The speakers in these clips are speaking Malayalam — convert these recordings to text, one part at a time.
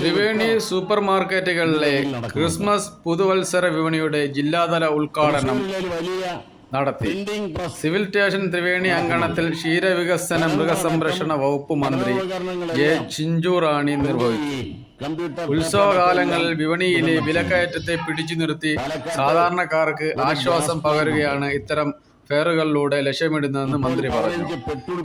ത്രിവേണി സൂപ്പർ മാർക്കറ്റുകളിലെ ക്രിസ്മസ് പുതുവത്സര വിപണിയുടെ ജില്ലാതല ഉദ്ഘാടനം നടത്തി. സിവിൽ സ്റ്റേഷൻ ത്രിവേണി അങ്കണത്തിൽ ക്ഷീരവികസന മൃഗസംരക്ഷണ വകുപ്പ് മന്ത്രി ജെ ചിഞ്ചു റാണി നിർവഹിച്ചു. ഉത്സവകാലങ്ങളിൽ വിപണിയിലെ വിലക്കയറ്റത്തെ പിടിച്ചു നിർത്തി സാധാരണക്കാർക്ക് ആശ്വാസം പകരുകയാണ് ഇത്തരം ഫെയറുകളിലൂടെ ലക്ഷ്യമിടുന്നതെന്ന് മന്ത്രി പറഞ്ഞു.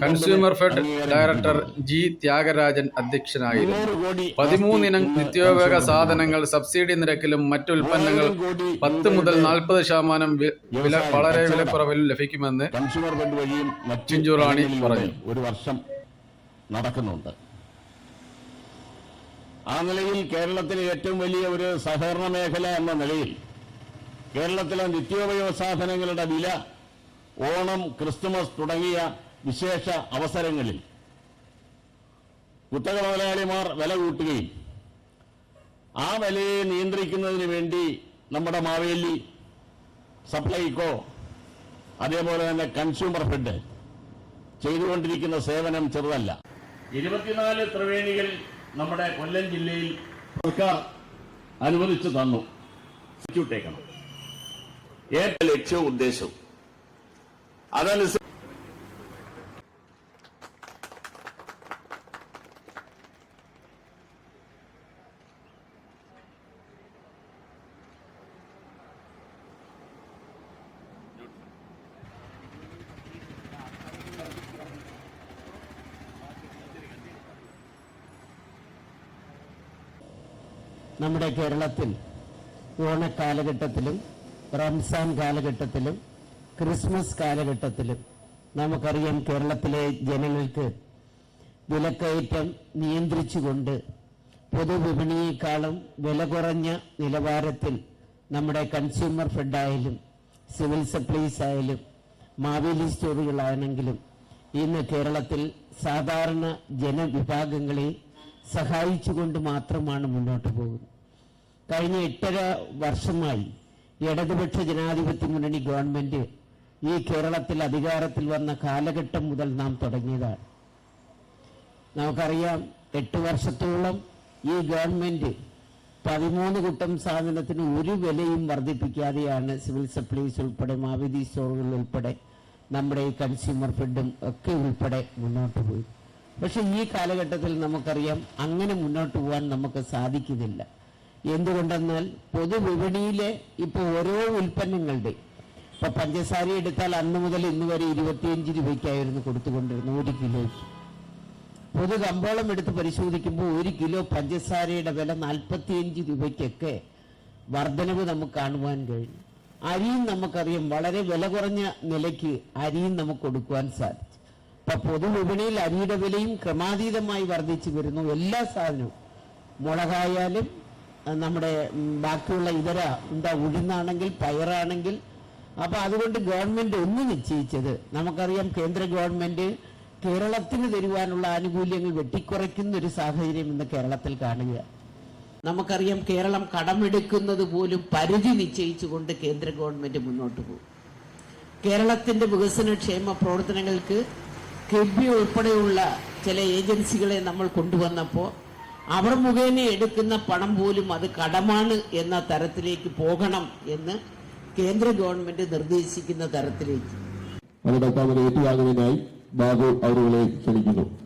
Consumer fed director G Thyagarajan അധ്യക്ഷനായിരുന്നു. പതിമൂന്നിനം നിത്യോപയോഗ സാധനങ്ങൾ സബ്സിഡി നിരക്കിലും മറ്റു ഉൽപ്പന്നങ്ങൾ പത്ത് മുതൽ നാൽപ്പത് ശതമാനം വില വളരെ വിലക്കുറവിൽ ലഭിക്കുമെന്ന് കൺസ്യൂമർ ഫെഡ് വഴിയും പറഞ്ഞു. ഒരു വർഷം നടക്കുന്നുണ്ട്. ആ നിലയിൽ കേരളത്തിലെ ഏറ്റവും വലിയ ഒരു സഹകരണ മേഖല എന്ന നിലയിൽ കേരളത്തിലെ നിത്യോപയോഗ സാധനങ്ങളുടെ വില ഓണം ക്രിസ്തുമസ് തുടങ്ങിയ വിശേഷ അവസരങ്ങളിൽ കുത്തക മുതലാളിമാർ വില കൂട്ടുകയും ആ വിലയെ നിയന്ത്രിക്കുന്നതിന് വേണ്ടി നമ്മുടെ മാവേലി സപ്ലൈകോ അതേപോലെ തന്നെ കൺസ്യൂമർ ഫെഡ് ചെയ്തുകൊണ്ടിരിക്കുന്ന സേവനം ചെറുതല്ല. ഇരുപത്തിനാല് ത്രിവേണികൾ നമ്മുടെ കൊല്ലം ജില്ലയിൽ സർക്കാർ അനുവദിച്ചു തന്നു. ലക്ഷ്യവും ഉദ്ദേശവും അതനുസരിച്ച് നമ്മുടെ കേരളത്തിൽ ഓണക്കാലഘട്ടത്തിലും റംസാൻ കാലഘട്ടത്തിലും ക്രിസ്മസ് കാലഘട്ടത്തിൽ നമുക്കറിയാം കേരളത്തിലെ ജനങ്ങൾക്ക് വിലക്കയറ്റം നിയന്ത്രിച്ചുകൊണ്ട് പൊതുവിപണിയേക്കാളും വില കുറഞ്ഞ നിലവാരത്തിൽ നമ്മുടെ കൺസ്യൂമർ ഫെഡായാലും സിവിൽ സപ്ലൈസ് ആയാലും മാവേലി സ്റ്റോറുകളാണെങ്കിലും ഇന്ന് കേരളത്തിൽ സാധാരണ ജനവിഭാഗങ്ങളെ സഹായിച്ചുകൊണ്ട് മാത്രമാണ് മുന്നോട്ട് പോകുന്നത്. കഴിഞ്ഞ എട്ടര വർഷമായി ഇടതുപക്ഷ ജനാധിപത്യ മുന്നണി ഗവൺമെന്റ് ഈ കേരളത്തിൽ അധികാരത്തിൽ വന്ന കാലഘട്ടം മുതൽ നാം തുടങ്ങിയതാണ്. നമുക്കറിയാം എട്ട് വർഷത്തോളം ഈ ഗവൺമെന്റ് പതിമൂന്ന് കൂട്ടം സാധനത്തിന് ഒരു വിലയും വർദ്ധിപ്പിക്കാതെയാണ് സിവിൽ സപ്ലൈസ് ഉൾപ്പെടെ മാവിധി സ്റ്റോറുകൾ ഉൾപ്പെടെ നമ്മുടെ ഈ കൺസ്യൂമർ ഫെഡും ഒക്കെ ഉൾപ്പെടെ മുന്നോട്ട് പോയി. പക്ഷെ ഈ കാലഘട്ടത്തിൽ നമുക്കറിയാം അങ്ങനെ മുന്നോട്ട് പോകാൻ നമുക്ക് സാധിക്കുന്നില്ല. എന്തുകൊണ്ടെന്നാൽ പൊതുവിപണിയിലെ ഇപ്പോൾ ഓരോ ഉൽപ്പന്നങ്ങളുടെ ഇപ്പൊ പഞ്ചസാര എടുത്താൽ അന്ന് മുതൽ ഇന്ന് വരെ ഇരുപത്തിയഞ്ച് രൂപയ്ക്കായിരുന്നു കൊടുത്തുകൊണ്ടിരുന്നത് ഒരു കിലോ പൊതു കമ്പോളം എടുത്ത് പരിശോധിക്കുമ്പോൾ ഒരു കിലോ പഞ്ചസാരയുടെ വില നാൽപ്പത്തിയഞ്ച് രൂപയ്ക്കൊക്കെ വർധനവ് നമുക്ക് കാണുവാൻ കഴിഞ്ഞു. അരിയും നമുക്കറിയാം വളരെ വില കുറഞ്ഞ നിലയ്ക്ക് അരിയും നമുക്ക് കൊടുക്കുവാൻ സാധിച്ചു. ഇപ്പൊ പൊതുവിപണിയിൽ അരിയുടെ വിലയും ക്രമാതീതമായി വർദ്ധിച്ചു വരുന്നു. എല്ലാ സാധനവും മുളകായാലും നമ്മുടെ ബാക്കിയുള്ള ഇതര എന്താ ഉഴുന്നാണെങ്കിൽ പയറാണെങ്കിൽ അപ്പൊ അതുകൊണ്ട് ഗവൺമെന്റ് ഒന്ന് നിശ്ചയിച്ചത് നമുക്കറിയാം കേന്ദ്ര ഗവൺമെന്റ് കേരളത്തിന് തരുവാനുള്ള ആനുകൂല്യങ്ങൾ വെട്ടിക്കുറയ്ക്കുന്ന ഒരു സാഹചര്യം ഇന്ന് കേരളത്തിൽ കാണുക. നമുക്കറിയാം കേരളം കടമെടുക്കുന്നത് പോലും പരിധി നിശ്ചയിച്ചുകൊണ്ട് കേന്ദ്ര ഗവൺമെന്റ് മുന്നോട്ട് പോകും. കേരളത്തിന്റെ വികസന ക്ഷേമ പ്രവർത്തനങ്ങൾക്ക് കിബി ഉൾപ്പെടെയുള്ള ചില ഏജൻസികളെ നമ്മൾ കൊണ്ടുവന്നപ്പോൾ അവർ മുഖേന എടുക്കുന്ന പണം പോലും അത് കടമാണ് എന്ന തരത്തിലേക്ക് പോകണം എന്ന് കേന്ദ്ര ഗവൺമെന്റ് നിർദ്ദേശിക്കുന്ന തരത്തിലേക്ക്. ഏറ്റുവാങ്ങുന്നതിനായി ബാബു അവരുകളെ ക്ഷണിക്കുന്നു.